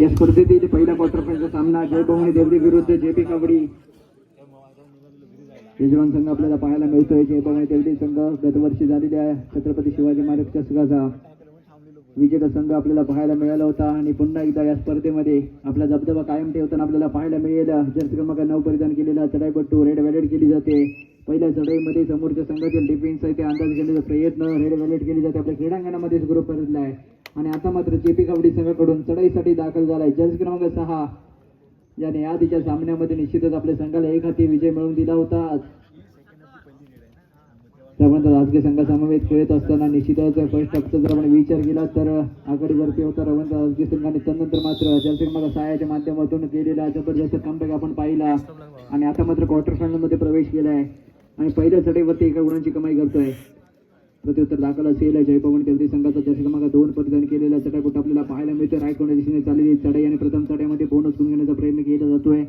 या स्पर्धेतील पहिला क्वार्टर फायनलचा सामना जयभवानी देवरी विरुद्ध जेपी कबड्डी यजमान संघ आपल्याला पाहायला मिळतोय. जयभवानी देवरी संघ गतवर्षी झालेल्या छत्रपती शिवाजी महाराज संघाचा विजेता संघ आपल्याला पाहायला मिळाला होता आणि पुन्हा एकदा या स्पर्धेमध्ये आपला दबदबा कायम ठेवताना आपल्याला पाहायला मिळेल. जर्सी क्रमांक नऊ परिधान केलेला चढाईपट्टू रेड व्हॅलेट केली जाते. पहिल्या चढाईमध्ये समोरच्या संघातील डिफेन्स आहे ते अंदाज घेण्याचा प्रयत्न रेड व्हॅलेट केली जाते. आपल्या क्रीडांगणामध्येच ग्रुप परतला आहे आणि आता मात्र चेपी कबड्डी संघाकडून चढाईसाठी दाखल झाला आहे जर्सी क्रमांक सहा. ज्याने आधीच्या सामन्यामध्ये निश्चितच आपल्या संघाला एक हाती विजय मिळवून दिला होता त्यानंतर राजकीय संघासमवेत खेळत असताना निश्चितच फर्स्ट टपचा जर आपण विचार केला तर आघाडीवरती होता रवंत राजकीय संघाने त्यानंतर मात्र जलसिंग सहाय्याच्या माध्यमातून केलेला जबरदस्त कमबॅक आपण पाहिला. आणि आता मात्र क्वार्टर फायनलमध्ये मध्ये प्रवेश आहे आणि पहिल्या चढाईवरती एका गुणांची कमाई करतोय. प्रत्युत्तर दाखल असेल. जयपवन केंद्रीय संघाचा जर्सी क्रमांक दोन परिधान केलेला चढाईपोट आपल्याला पाहायला मिळतो रायकोणा दिशेने चाललेली चढाई आणि प्रथम चढाईमध्ये बोनस गुण घेण्याचा प्रयत्न केला जातोय.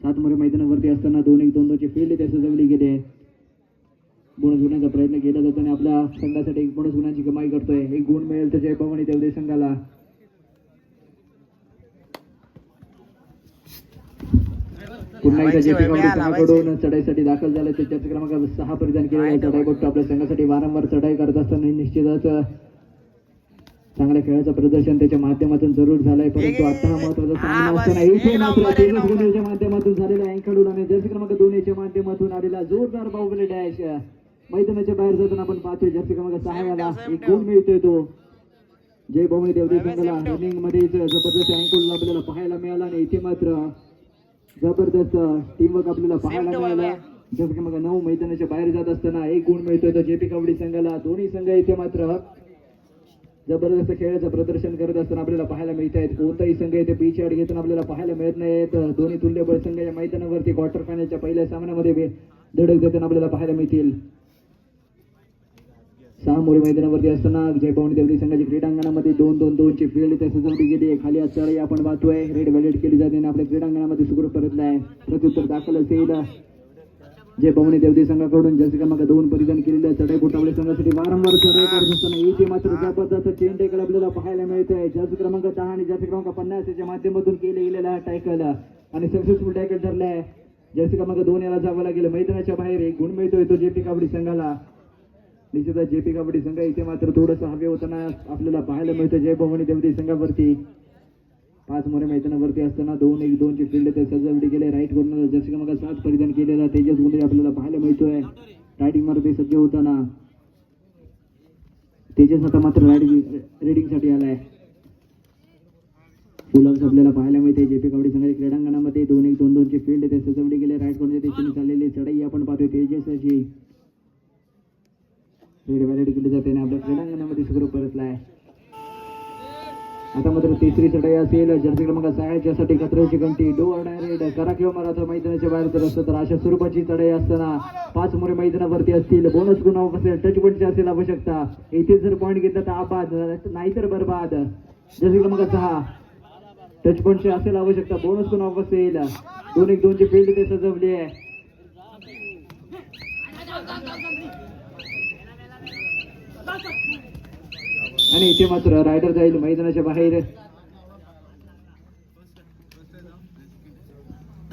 सातमोरे मैदानावरती असताना दोन एक दोन दोनची फील्ड त्या सजवली गेली. आहे बोनस गुणांचा प्रयत्न केला जातो आणि आपल्या संघासाठी एक बोनस गुणांची कमाई करतोय. एक गुण मिळेल तर जयभवानी देवदे संघाला पुन्हा एकदा जेपी कबड्डी संघाकडून चढाईसाठी दाखल झाले ते चर्चा क्रमांक सहा परिधान केलेला चढाई बघतो आपल्या संघासाठी वारंवार चढाई करत असताना निश्चितच चांगल्या खेळाचं प्रदर्शन त्याच्या माध्यमातून जरूर झालंय. परंतु आता हा महत्त्वाचा सामना असताना इथे मात्र तेजस गुन्हेच्या माध्यमातून झालेला अँकडून आणि जर्सी क्रमांक दोन याच्या माध्यमातून आलेला जोरदार बाहुबली डॅश मैदानाच्या बाहेर जाताना आपण पाहतोय जर्सी क्रमांक सहा एक गुण मिळतोय तो. जय भवानी देवदी संघाला. रनिंगमध्ये जबरदस्त अँकल आपल्याला पाहायला मिळाला आणि इथे मात्र जबरदस्त टीमवर्क आपल्याला पाहायला मिळाला. जसं की मग नऊ मैदानाच्या बाहेर जात असताना एक गुण मिळतोय तो जेपी कबड्डी संघाला. दोन्ही संघ इथे मात्र जबरदस्त खेळाचं प्रदर्शन करत असताना आपल्याला पाहायला मिळत आहेत कोणताही संघ इथे पिच आड घेताना आपल्याला पाहायला मिळत नाहीत दोन्ही तुल्यबळ संघ या मैदानावरती क्वार्टर फायनलच्या पहिल्या सामन्यामध्ये धडक देताना आपल्याला पाहायला मिळतील. सहा मोरी मैदानावरती असताना जयभवानी देवदी संघाची क्रीडांगणामध्ये दोन दोन दोनची फील्ड इथे सजवली गेली आहे खाली आज चढाई आपण पाहतोय. रेड व्हॅलेट केली जाते आणि आपल्या क्रीडांगणामध्ये सुखरूप परतला आहे प्रत्युत्तर दाखल असेल. जे भवनी देवदी संघाकडून जसे क्रमांक दोन परिधान केलेल्या चढाई आपल्या संघासाठी वारंवार चढाई करत असताना इथे मात्र जबरदस्त चेन टेकल आपल्याला पाहायला मिळत आहे जस क्रमांक दहा आणि जस क्रमांक पन्नास याच्या माध्यमातून केले गेलेला टायकल आणि सक्सेसफुल टॅकल ठरलाय. जर्सी क्रमांक दोन याला जावं लागेल. मैदानाच्या बाहेर एक गुण मिळतोय तो जेपी पिकावडी संघाला. निश्चितच जेपी कबड्डी संघ इथे मात्र थोडंसं हवे होताना आपल्याला पाहायला मिळतं जयभवानी देवती संघावरती. पाच मोरे मैदानावरती असताना दोन एक दोनची फील्ड ते सजवली गेले राईट कॉर्नर जसे मग सात परिधान केलेला तेजस गुंडे आपल्याला पाहायला मिळतोय. रायडिंग मारते सज्ज होताना तेजस आता मात्र रायडिंग रेडिंगसाठी आलाय. फुलम्स आपल्याला पाहायला मिळते जेपी कबड्डी संघाच्या क्रीडांगणामध्ये दोन एक दोन दोनची फील्ड ते सजवली गेले राईट कॉर्नर दिशेने चाललेली चढाई आपण पाहतोय तेजस अशी रेड व्हॅलेट केली जाते आणि आपल्या क्रीडांगणामध्ये सुखरूप परतलाय. आता मात्र तिसरी चढाई असेल. जर्सी क्रमांक सहाच्यासाठी कचऱ्याची घंटी. डो डायरेक्ट करा किंवा मराठा मैदानाच्या बाहेर जर असतं तर अशा स्वरूपाची चढाई असताना पाच मोरे मैदानावरती असतील. बोनस गुण असेल टच पॉईंटची असेल आवश्यकता. इथे जर पॉईंट घेतला तर आबाद. नाहीतर बरबाद. जर्सी क्रमांक सहा. टच पॉईंटची असेल आवश्यकता. बोनस गुण असेल दोन एक दोनची फील्ड ते सजवली. आहे आणि इथे मात्र रायडर जाईल मैदानाच्या बाहेर.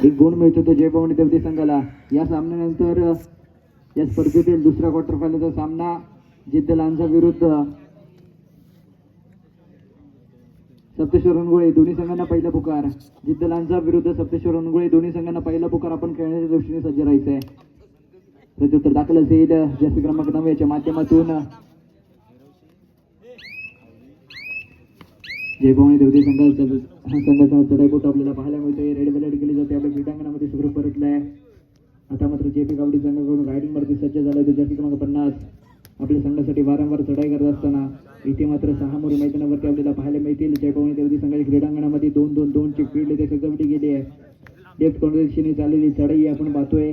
एक गुण मिळतो तो जयपवणी देवती संघाला. या सामन्यानंतर या स्पर्धेतील दुसरा क्वार्टर फायनलचा सामना जिद्द लांजा विरुद्ध. सप्तेश्वर उनगुळे दोन्ही संघांना पहिला पुकार. जिद्द लांजा विरुद्ध सप्तेश्वर उनगुळे दोन्ही संघांना पहिला पुकार आपण खेळण्याच्या दृष्टीने सज्ज राहायचं आहे प्रत्युत्तर दाखल असेल जास्त क्रमांक नव्याच्या माध्यमातून. जयभवानी देवते संघाचा संघाचा चढाईपोट आपल्याला पाहायला मिळतोय. रेड व्हॅलेट केली जाते. आपल्या क्रीडांगणामध्ये सुखरूप परतलाय. आता मात्र जेपी कबड्डी संघाकडून रायडिंग वरती सज्ज झालं तो जास्ती क्रमांक पन्नास. आपल्या संघासाठी वारंवार चढाई करत असताना इथे मात्र सहा मोरी मैदानावरती आपल्याला पाहायला मिळतील. जयभवानी देवती संघाच्या क्रीडांगणामध्ये दोन दोन दोनची फील्ड इथे सजवली गेली आहे. लेफ्ट कॉन्व्हेन्शनने चाललेली चढाई आपण पाहतोय.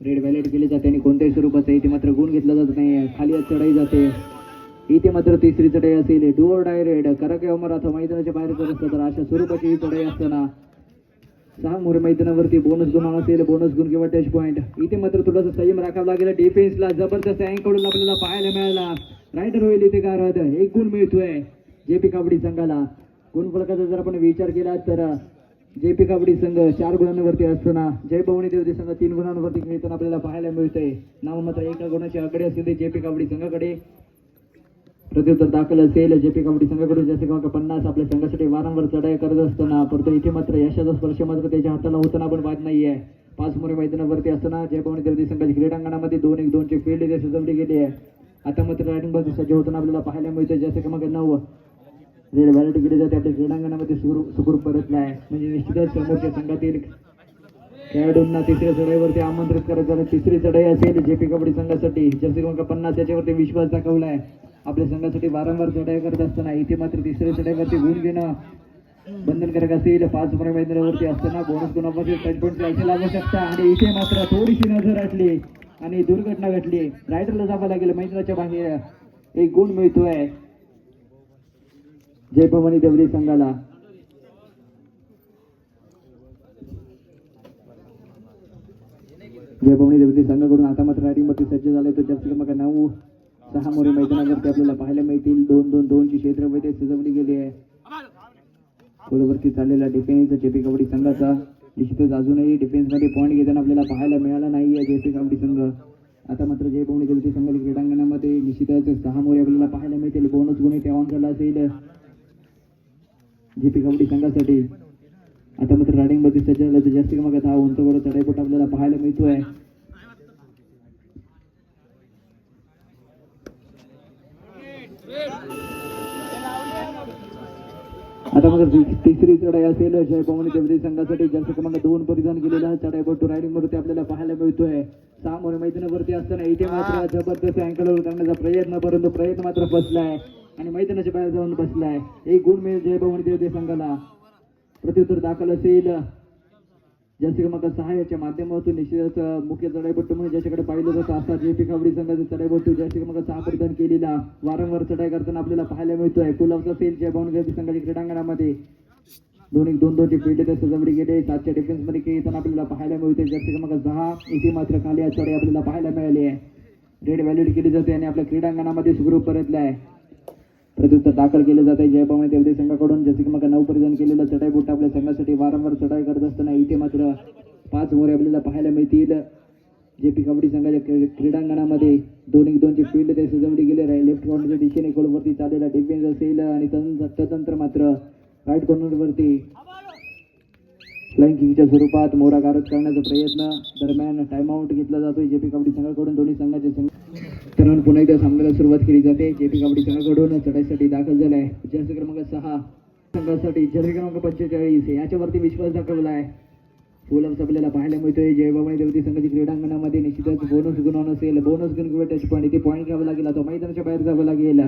रेड व्हॅलेट केली जाते आणि कोणत्याही स्वरूपाचं इथे मात्र गुण घेतला जात नाही. खाली चढाई जाते. इथे मात्र तिसरी चढाई असेल डुअर डायरेड करा अमर मराठा मैदानाच्या बाहेर जर असतं तर अशा स्वरूपाची ही चढाई असताना सहा मोर मैदानावरती बोनस गुण असेल बोनस गुण किंवा टच पॉईंट इथे मात्र थोडासा संयम राखावा लागेल. डिफेन्सला जबरदस्त अँकडून आपल्याला पाहायला मिळाला. रायडर होईल इथे गारद. एक गुण मिळतोय. जे पी कबड्डी संघाला. गुण फलकाचा जर आपण विचार केला तर जे पी कबड्डी संघ चार गुणांवरती असताना जय भवानी देवती संघ तीन गुणांवरती खेळताना आपल्याला पाहायला मिळतंय. नाव मात्र एका गुणाची आकडे असतील ते जे पी कबड्डी संघाकडे. प्रत्युत्तर दाखल असेल जे पी कबड्डी संघाकडून जास्त क्रमांक पन्नास. आपल्या संघासाठी वारंवार चढाई करत असताना परंतु इथे मात्र यशाचा स्पर्श मात्र त्याच्या हाताला होताना पण आपण नाही आहे पाच मोरे मैदानावरती असताना जय भवानी देवती संघाची क्रीडांगणामध्ये दोन एक दोनची फील्ड इथे सजवली गेली आहे. आता मात्र रायडिंग बस सज्ज होताना आपल्याला पाहायला मिळतं जास्त क्रमांक नऊ. रेड बॅलेट गेली जाते आपल्या क्रीडांगणामध्ये सुरू सुखरूप परतला आहे. म्हणजे निश्चितच समोरच्या संघातील खेळाडूंना तिसऱ्या चढाईवरती आमंत्रित करत आणि तिसरी चढाई असेल जे पी कबड्डी संघासाठी. जर्सी क्रमांक पन्नास याच्यावरती विश्वास दाखवलाय. आपल्या संघासाठी वारंवार चढाई करत असताना इथे मात्र तिसऱ्या चढाईवरती गुण घेणं बंधनकारक असेल पाच मोठ्या मैदानावरती असताना बोनस गुणामध्ये टच पॉईंट असेल आवश्यकता आणि इथे मात्र थोडीशी नजर आटली आणि दुर्घटना घडली. रायडरला जावं लागेल मैदानाच्या बाहेर. एक गुण मिळतोय. जय भवानी देवरी संघाला जय भवानी देवती संघाकडून आता मात्र रायटिंगवरती सज्ज झाले तो जास्त क्रमांक नऊ सहा मोरे मैदानावरती आपल्याला पाहायला मिळतील. दोन दोन दोनची क्षेत्रमध्ये सजवली गेली आहे. खोलवरती चाललेला डिफेन्स जेपी कबड्डी संघाचा. निश्चितच अजूनही डिफेन्समध्ये पॉईंट घेताना आपल्याला पाहायला मिळाला नाही आहे जेपी कबड्डी संघ. आता मात्र जे भवानी देवती संघाच्या क्रीडांगणामध्ये निश्चितच सहा मोरे आपल्याला पाहायला मिळतील. बोनस गुन्हे त्या ऑन झाला असेल. जेपी कबड्डी संघासाठी. आता मात्र रायडिंगमध्ये सज्ज झालं तर जास्त क्रमांक दहा उंच वर चढाईपोट आपल्याला पाहायला मिळतोय. आता मग तिसरी चढाई असेल जय भवानी देवरी संघासाठी जास्त क्रमांक दोन परिधान केलेला चढाईपोट रायडिंग वरती आपल्याला पाहायला मिळतोय. सहा मोरे मैदानावरती असताना इथे मात्र जबरदस्त अँकलवर करण्याचा प्रयत्न परंतु प्रयत्न मात्र फसलाय आणि मैदानाच्या बाहेर जाऊन बसलाय. एक गुण मिळेल जय भवानी देवते संघाला. प्रत्युत्तर दाखल असेल. जास्त क्रमांक सहा याच्या माध्यमातून निश्चितच मुख्य चढाईपट्टू म्हणून ज्याच्याकडे पाहिलं जातं असा जे पी कबड्डी संघाचा चढाईपट्टू जास्त क्रमांक सहा परिधान केलेला वारंवार चढाई करताना आपल्याला पाहायला मिळतोय. कुलअफचा सेल जय भवानी संघाच्या क्रीडांगणामध्ये. दोन एक दोन दोनचे फील्ड ते सजवली गेले सातच्या डिफेन्समध्ये खेळताना आपल्याला पाहायला मिळते जास्त मग सहा इथे मात्र खाली चढाई आपल्याला पाहायला मिळाली आहे. रेड व्हॅल्यूड केली जाते आणि आपल्या क्रीडांगणामध्ये सुखरूप परतला आहे प्रत्युत्तर दाखल केले जाते. आहे भवानी देवते संघाकडून. जसे की मग नऊ परिधान केलेलं चढाई बोट आपल्या संघासाठी वारंवार चढाई करत असताना इथे मात्र पाच मोरे आपल्याला पाहायला मिळतील. जे पी कबड्डी संघाच्या क्री- क्रीडांगणामध्ये दोन एक फील्ड ते सजवली गेले. आहे लेफ्ट कॉर्नरच्या दिशेने गोलवरती चाललेला डिफेन्स असेल आणि तंत्र मात्र राईट कॉर्नरवरती किंगच्या स्वरूपात मोरा गारद करण्याचा प्रयत्न दरम्यान टाइम आउट घेतला जातोय. जेपी कबड्डी संघाकडून दोन्ही संघाचे संघ तरुण पुन्हा एकदा सामन्याला सुरुवात केली जाते. जे पी कबड्डी संघाकडून चढाईसाठी दाखल झालाय. जर्सी क्रमांक सहा. संघासाठी जर्सी क्रमांक पंचेचाळीस. याच्यावरती विश्वास दाखवला आहे फुलअप्स आपल्याला पाहायला मिळतोय. जय भवानी देवती संघाची क्रीडांगणामध्ये निश्चितच बोनस गुण असेल बोनस गुण किंवा टच पॉईंट इथे पॉईंट घ्यावा लागेल. तो मैदानाच्या बाहेर जावं लागेल.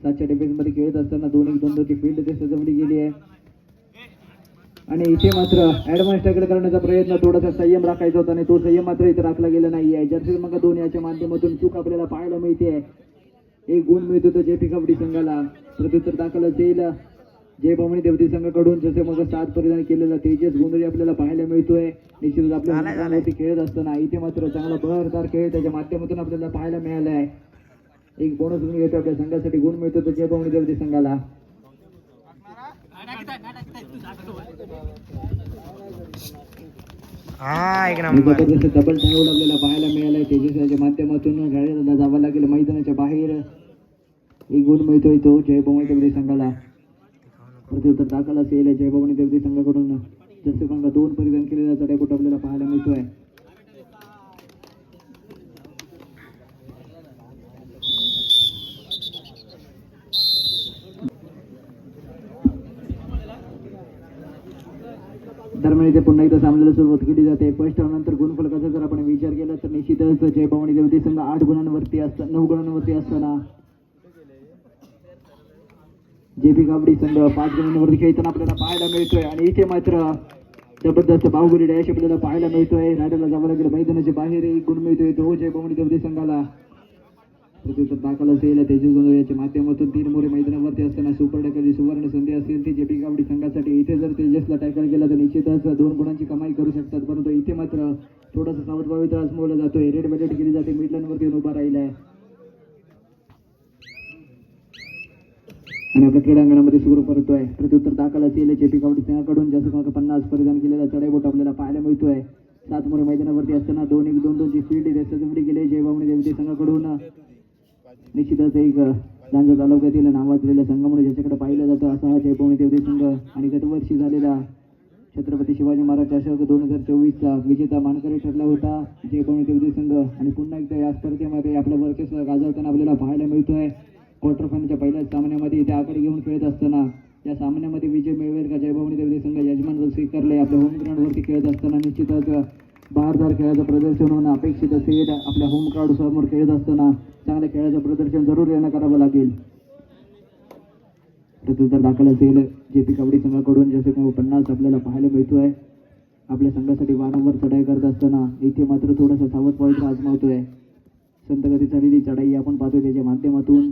सातच्या डिफेन्समध्ये खेळत असताना दोन एक दोन दोनची फील्ड ते सजवली गेली आहे. आणि इथे मात्र ऍडव्हान्स टॅकल करण्याचा प्रयत्न थोडासा संयम राखायचा होता आणि तो संयम मात्र इथे राखला गेला नाही आहे जर्सी क्रमांक दोन याच्या माध्यमातून चूक आपल्याला पाहायला मिळते. एक गुण मिळतो तो जेपी कबड्डी संघाला. प्रत्युत्तर दाखल असेल जय भवानी देवती संघाकडून जसे मग सात परिधान केलेला तेजस गुंडरी आपल्याला पाहायला मिळतोय. निश्चितच आपल्या मैदानावरती खेळत असताना इथे मात्र चांगला बहरदार खेळ त्याच्या माध्यमातून आपल्याला पाहायला मिळाला आहे एक बोनस गुण घेतो आपल्या संघासाठी. गुण मिळतो तो जय भवानी देवती संघाला. हा एक नंबर. डबल टाळून आपल्याला पाहायला मिळालंय. तेजस्वीच्या माध्यमातून गाडीला जावं लागेल मैदानाच्या बाहेर. एक गुण मिळतोय तो जयभवानी भवानी संघाला. प्रत्युत्तर दाखल असेल. जयभवानी भवानी संघाकडून जसे संघ दोन परिधान केलेला चढाईपोट आपल्याला पाहायला मिळतोय. दरम्यान इथे पुन्हा एकदा सामन्याला सुरुवात केली जाते. फर्स्ट नंतर गुणफलकाचा जर आपण विचार केला तर निश्चितच जय भवानी देवती संघ आठ गुणांवरती असता नऊ गुणांवरती असताना. जे पी कबड्डी संघ पाच गुणांवरती खेळताना आपल्याला पाहायला मिळतोय. आणि इथे मात्र जबरदस्त बाहुबली डॅश आपल्याला पाहायला मिळतोय. रायडरला जावं लागेल. मैदानाच्या बाहेर एक गुण मिळतोय. तो जय भवानी देवती संघाला. पृथ्वीचं दाखल असेल. तेजस याच्या माध्यमातून तीन मोरे मैदानावरती असताना सुपर टॅकलची सुवर्ण संधी असेल. ती जेपी गावडी संघासाठी. इथे जर तेजसला टॅकल केला तर निश्चितच दोन गुणांची कमाई करू शकतात. परंतु इथे मात्र थोडासा सावधभावी त्रास मोडला जातोय. रेड बॅलेट केली जाते. मिडलांवरती येऊन उभा राहिला आहे आणि आपल्या क्रीडांगणामध्ये सुरू करतोय प्रत्युत्तर दाखल असेल. जेपी गावडी संघाकडून जास्त क्रमांक पन्नास परिधान केलेला चढाईबोट आपल्याला पाहायला मिळतोय. सात मोरे मैदानावरती असताना दोन एक दोन दोनची स्पीड गेले. जयबावणी देवते संघाकडून निश्चितच एक लांजा तालुक्यातील नावाजलेल्या संघामुळे ज्याच्याकडे पाहिलं जातं असा हा जयभवनी देवते संघ आणि गतवर्षी झालेला छत्रपती शिवाजी महाराज चषक दोन हजार चोवीसचा विजेता मानकरी ठरला होता. जयभवनी देवते संघ आणि पुन्हा एकदा या स्पर्धेमध्ये आपलं वर्चस्व गाजवताना आपल्याला पाहायला मिळतोय. क्वार्टर फायनलच्या पहिल्याच सामन्यामध्ये इथे आकडे घेऊन खेळत असताना या सामन्यामध्ये विजय मिळवेल का जयभवनी देवते संघ? यजमान स्वीकारले आपल्या होम ग्राउंडवरती खेळत असताना निश्चितच बहारदार खेळाचं प्रदर्शन होणं अपेक्षित असेल आपल्या होम क्राऊड समोर खेळत असताना चांगल्या खेळाचं प्रदर्शन जरूर येणं करावं लागेल. प्रत्युत्तर दाखल असेल जे पी कबड्डी संघाकडून जसे काही पन्नास आपल्याला पाहायला मिळतोय आपल्या संघासाठी वारंवार चढाई करत असताना इथे मात्र थोडासा सावध पॉईंट आजमावतोय. संत गती झालेली चढाई आपण पाहतोय त्याच्या माध्यमातून.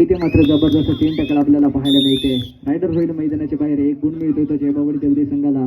इथे मात्र जबरदस्त तीन टक्कर आपल्याला पाहायला मिळते. रायडर होईल मैदानाच्या बाहेर एक गुण मिळतो तो जयबावडी देवरी संघाला.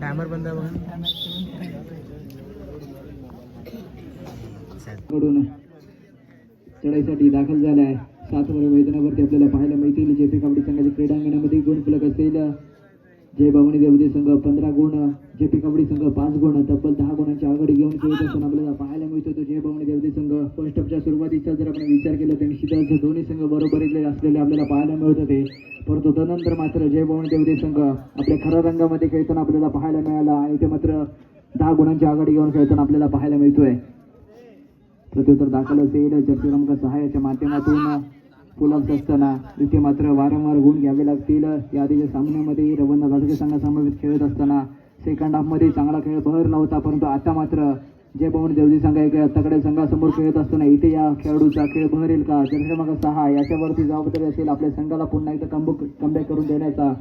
टायमर बंद आहे बघा. कडून चढाईसाठी दाखल झाला आहे सात वर मैदानावरती आपल्याला पाहायला मिळतील. जेपी कबड्डी संघाच्या क्रीडांगणामध्ये गुण फलक असेल जय भवानी देवते संघ पंधरा गुण जे पी कबड्डी संघ पाच गुण तब्बल दहा गुणांची आघाडी घेऊन खेळत असताना आपल्याला पाहायला मिळतो तो जय भवानी देवते संघ फर्स्ट अपच्या सुरुवातीचा जर आपण विचार केला तर निश्चितच दोन्ही संघ बरोबरीतले असलेले आपल्याला पाहायला मिळत होते. परंतु त्यानंतर मात्र जय भवानी देवते संघ आपल्या खऱ्या रंगामध्ये खेळताना आपल्याला पाहायला मिळाला आणि ते मात्र दहा गुणांची आघाडी घेऊन खेळताना आपल्याला पाहायला मिळतोय. प्रत्युत्तर दाखल असेल जर्सी सहाय्याच्या माध्यमातून पुलअप्स असताना इथे मात्र वारंवार गुण घ्यावे लागतील. या आधीच्या सामन्यामध्ये रवंदा घाटके संघासमवेत खेळत असताना सेकंड हाफमध्ये चांगला खेळ बहरला होता परंतु आता मात्र जय भवन देवजी संघ एक तकडे संघासमोर खेळत असताना इथे या खेळाडूचा खेळ बहरेल का? जर्सी क्रमांक सहा याच्यावरती जबाबदारी असेल आपल्या संघाला पुन्हा एकदा कमबुक कमबॅक करून देण्याचा.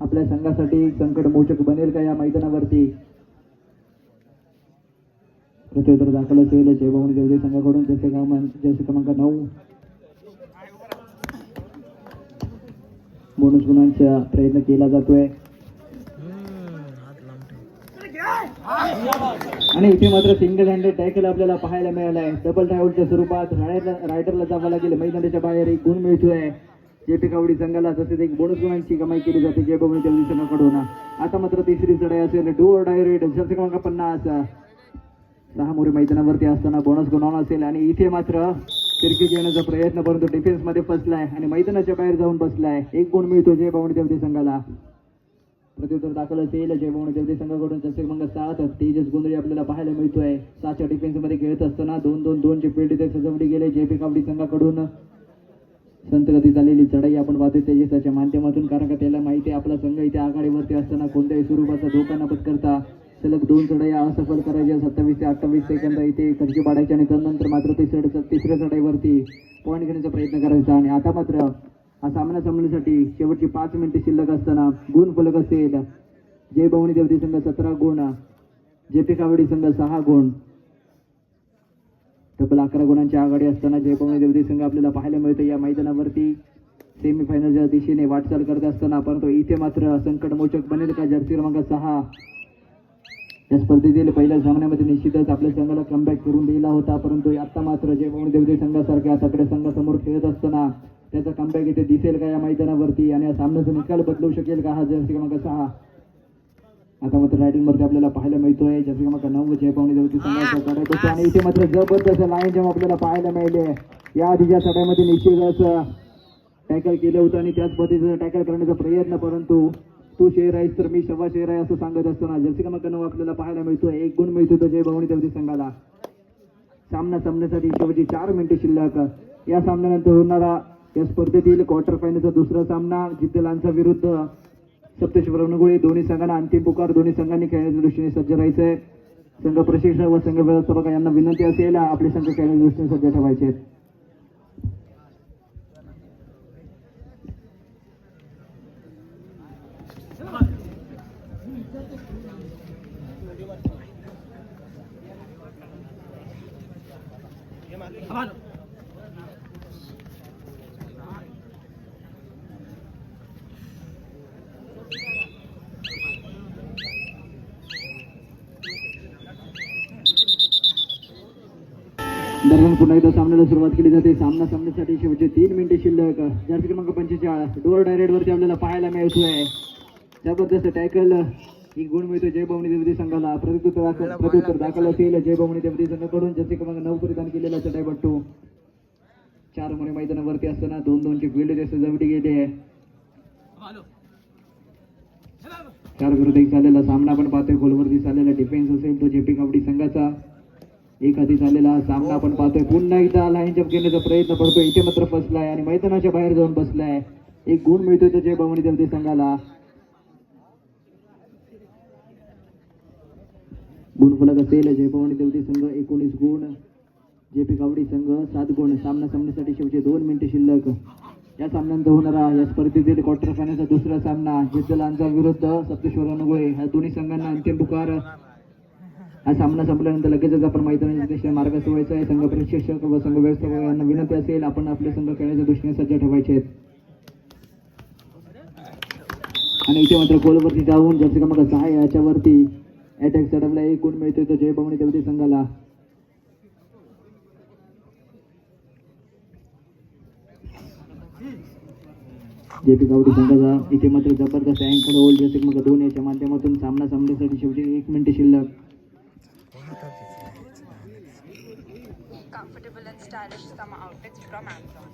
आपल्या संघासाठी संकट मोचक बनेल का या मैदानावरती? प्रत्युत्तर दाखल असेल. जयभवन देवजी संघाकडून जसे क्रमांक जसे क्रमांक नऊ. बोनस गुणांचा प्रयत्न केला जातोय. आणि इथे मात्र सिंगल हँडेड टॅकल आपल्याला पाहायला मिळाला आहे डबल डायवलच्या स्वरूपात रायडरला जावं लागेल. मैदानाच्या बाहेर एक गुण मिळतोय. जेपी कावडी संघाला तसेच एक बोनस गुणांची कमाई केली जाते. जे भवन संघाकडून आता मात्र तिसरी चढाई असेल. डोअर और डायरेक्ट जसे क्रमांक पन्नास. सहा मोरे मैदानावरती असताना बोनस गुणावून असेल. आणि इथे मात्र क्रिकेट येण्याचा प्रयत्न परंतु डिफेन्समध्ये फसलाय आणि मैदानाच्या बाहेर जाऊन बसलाय. एक गुण मिळतो जय भवन देवते संघाला? प्रत्युत्तर दाखल असेल जय भवन देवते संघाकडून जसे मग सात तेजस गोंधळी आपल्याला पाहायला मिळतोय. सातच्या डिफेन्समध्ये खेळत असताना दोन दोन दोन चे फील्ड इथे सजवली गेले. जे पी कावडी संघाकडून संत गती झालेली चढाई आपण पाहतोय तेजसाच्या माध्यमातून कारण का त्याला माहिती आहे आपला संघ इथे आघाडीवरती असताना कोणत्याही स्वरूपाचा धोका न पत्करता सलग दोन चढाया असफल करायच्या सत्तावीस ते अठ्ठावीस सेकंद इथे खर्ची पाडायचे आणि त्यानंतर मात्र तिसऱ्या तिसऱ्या चढाईवरती पॉईंट घेण्याचा प्रयत्न करायचा. आणि आता मात्र हा सामना संपण्यासाठी शेवटची पाच मिनिटे शिल्लक असताना गुण फलक असेल. जय भवानी देवती संघ सतरा गुण जे पी कावडी संघ सहा गुण. तब्बल अकरा गुणांची आघाडी असताना जय भवानी देवती संघ आपल्याला पाहायला मिळतो. या मैदानावरती सेमीफायनलच्या दिशेने वाटचाल करत असताना परंतु इथे मात्र संकटमोचक बनेल का? जर्सी क्रमांक सहा. या स्पर्धेतील पहिल्या सामन्यामध्ये निश्चितच आपल्या संघाला कमबॅक करून दिला होता परंतु आता मात्र जय भवन देवते संघासारख्या तकड्या संघासमोर खेळत असताना त्याचा कमबॅक इथे दिसेल का या मैदानावरती? आणि या सामन्याचा निकाल बदलू शकेल का? हा जर्सी क्रमांक सहा. आता मात्र रायडिंग वरती आपल्याला पाहायला मिळतोय. जर्सी क्रमांक नऊ जय भवन देवते संघाचा आणि इथे मात्र जबरदस्त लाईन जेव्हा आपल्याला पाहायला मिळाले या आधीच्या सगळ्यामध्ये निश्चितच टॅकल केलं होतं आणि त्याच पद्धतीचं टॅकल करण्याचा प्रयत्न परंतु तू शेर आहे तर मी सव्वा शेर आहे असं सांगत असताना जर्सी क्रमांक आपल्याला पाहायला मिळतोय. एक गुण मिळतो तो जय भवानी देवती संघाला. सामना संपण्यासाठी शेवटची चार मिनिटे शिल्लक. या सामन्यानंतर होणारा या स्पर्धेतील क्वार्टर फायनलचा दुसरा सामना जितेलांचा विरुद्ध सप्तेश्वर अनुगुळे दोन्ही संघांना अंतिम पुकार. दोन्ही संघांनी खेळण्याच्या दृष्टीने सज्ज राहायचंय. संघ प्रशिक्षक व संघ व्यवस्थापक यांना विनंती असेल आपले संघ खेळण्याच्या दृष्टीने सज्ज ठेवायचे आहेत. दरम्यान पुन्हा एकदा सामन्याला सुरुवात केली जाते. सामना सामन्यासाठी शेवटचे तीन मिनिटे शिल्लक. जर्सी क्रमांक पंचेचाळीस डोर डायरेक्ट वरती आपल्याला पाहायला मिळतोय. जबरदस्त टॅकल एक गुण मिळतो जय भवनी देवती संघाला. प्रत्युत्तर प्रत्युत्तर दाखल असेल. जय भवनी देवती संघाकडून जर्सी क्रमांक नऊ परिधान केलेला चटाईपट्टू चार मुळे मैदानावरती असताना दोन दोनचे फिल्ड ते सजावटी गेले चार विरुद्ध एक झालेला सामना आपण पाहतोय. गोलवरती चाललेला डिफेन्स असेल तो जेपी कबड्डी संघाचा. एक हाती झालेला सामना आपण पाहतोय. पुन्हा एकदा लाईन जप घेण्याचा प्रयत्न पडतोय इथे मात्र फसलाय आणि मैदानाच्या बाहेर जाऊन बसलाय. एक गुण मिळतोय तो जयभवनी देवते संघाला. गुणफलक असेल जयभवनी देवते संघ एकोणीस गुण. जे पी कावडी संघ सात गुण. सामना सामन्यासाठी शेवटचे दोन मिनिटे शिल्लक. या सामन्यानंतर होणारा या स्पर्धेतील क्वार्टर फायनलचा दुसरा सामना. जिद्दलांचा विरुद्ध सप्तेश्वर अनुगुळे ह्या दोन्ही संघांना अंतिम पुकार. हा सामना संपल्यानंतर लगेचच आपण मैदानाच्या मार्ग व्हायचा आहे. संघ प्रशिक्षक व संघ व्यवस्थापक यांना विनंती असेल आपण आपले संघ खेळण्याच्या दृष्टीने सज्ज ठेवायचे आहेत. आणि इथे मात्र गोलवरती जाऊन जर्सी क्रमांक सहा याच्यावरती अटॅक चढवला एक गुण मिळतोय तो जय भवनी देवती संघाला. जे पी गावडी संघाचा इथे मात्र जबरदस्त अँकर होल जसे मग दोन याच्या माध्यमातून सामना सामन्यासाठी शेवटी एक मिनिट शिल्लक. Comfortable and stylish summer outfits from Amazon.